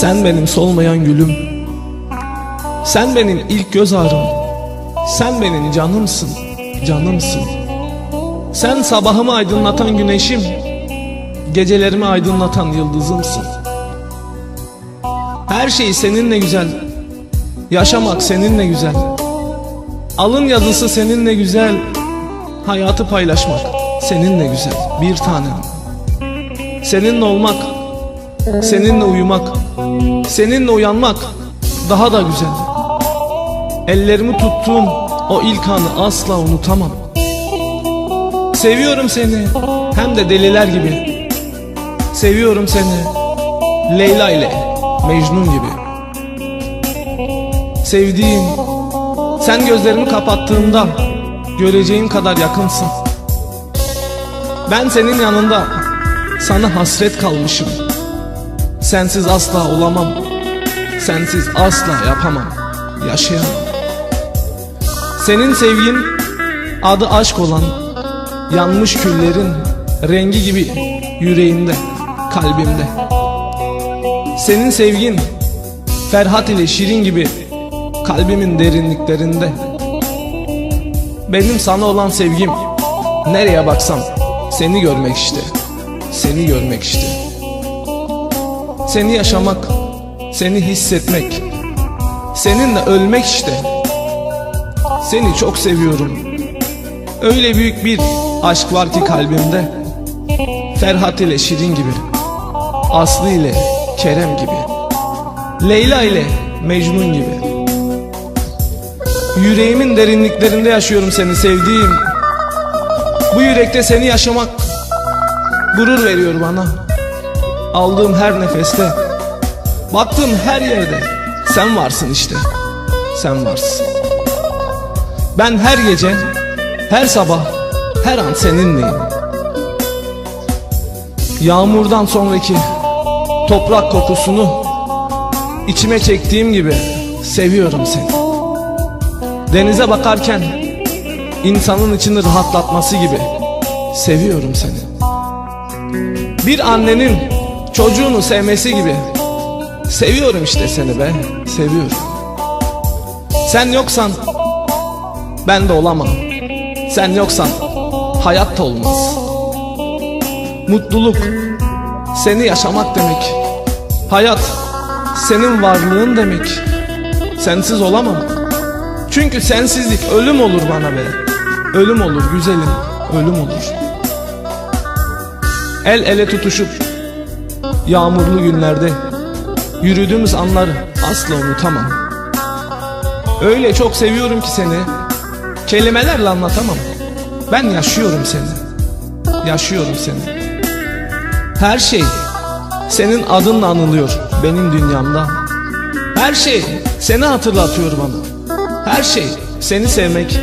Sen benim solmayan gülüm. Sen benim ilk göz ağrım. Sen benim canımsın, canımsın. Sen sabahımı aydınlatan güneşim. Gecelerimi aydınlatan yıldızımsın. Her şey seninle güzel. Yaşamak seninle güzel. Alın yazısı seninle güzel. Hayatı paylaşmak seninle güzel. Bir tanem. Seninle olmak Seninle uyumak Seninle uyanmak Daha da güzel. Ellerimi tuttuğum o ilk anı asla unutamam. Seviyorum seni Hem de deliler gibi. Seviyorum seni Leyla ile Mecnun gibi. Sevdiğim Sen gözlerimi kapattığımda Göreceğim kadar yakınsın. Ben senin yanında Sana hasret kalmışım Sensiz asla olamam. Sensiz asla yapamam. Yaşayamam. Senin sevgin Adı aşk olan Yanmış küllerin Rengi gibi yüreğimde Kalbimde. Senin sevgin Ferhat ile Şirin gibi Kalbimin derinliklerinde. Benim sana olan sevgim Nereye baksam Seni görmek işte Seni görmek işte Seni yaşamak Seni hissetmek. Seninle ölmek işte. Seni çok seviyorum. Öyle büyük bir aşk var ki kalbimde. Ferhat ile Şirin gibi. Aslı ile Kerem gibi. Leyla ile Mecnun gibi. Yüreğimin derinliklerinde yaşıyorum seni sevdiğim. Bu yürekte seni yaşamak Gurur veriyor bana Aldığım her nefeste Baktığım her yerde Sen varsın işte. Sen varsın. Ben her gece Her sabah Her an seninleyim. Yağmurdan sonraki Toprak kokusunu içime çektiğim gibi Seviyorum seni. Denize bakarken insanın içini rahatlatması gibi Seviyorum seni. Bir annenin çocuğunu sevmesi gibi. Seviyorum işte seni be. Seviyorum. Sen yoksan Ben de olamam. Sen yoksan Hayat da olmaz. Mutluluk Seni yaşamak demek. Hayat Senin varlığın demek. Sensiz olamam. Çünkü sensizlik ölüm olur bana be. Ölüm olur güzelim ölüm olur. El ele tutuşup Yağmurlu günlerde Yürüdüğümüz anları asla unutamam. Öyle çok seviyorum ki seni Kelimelerle anlatamam. Ben yaşıyorum seni Yaşıyorum seni. Her şey Senin adınla anılıyor benim dünyamda. Her şey seni hatırlatıyor bana. Her şey seni sevmek,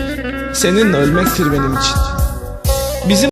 seninle ölmektir benim için. Bizim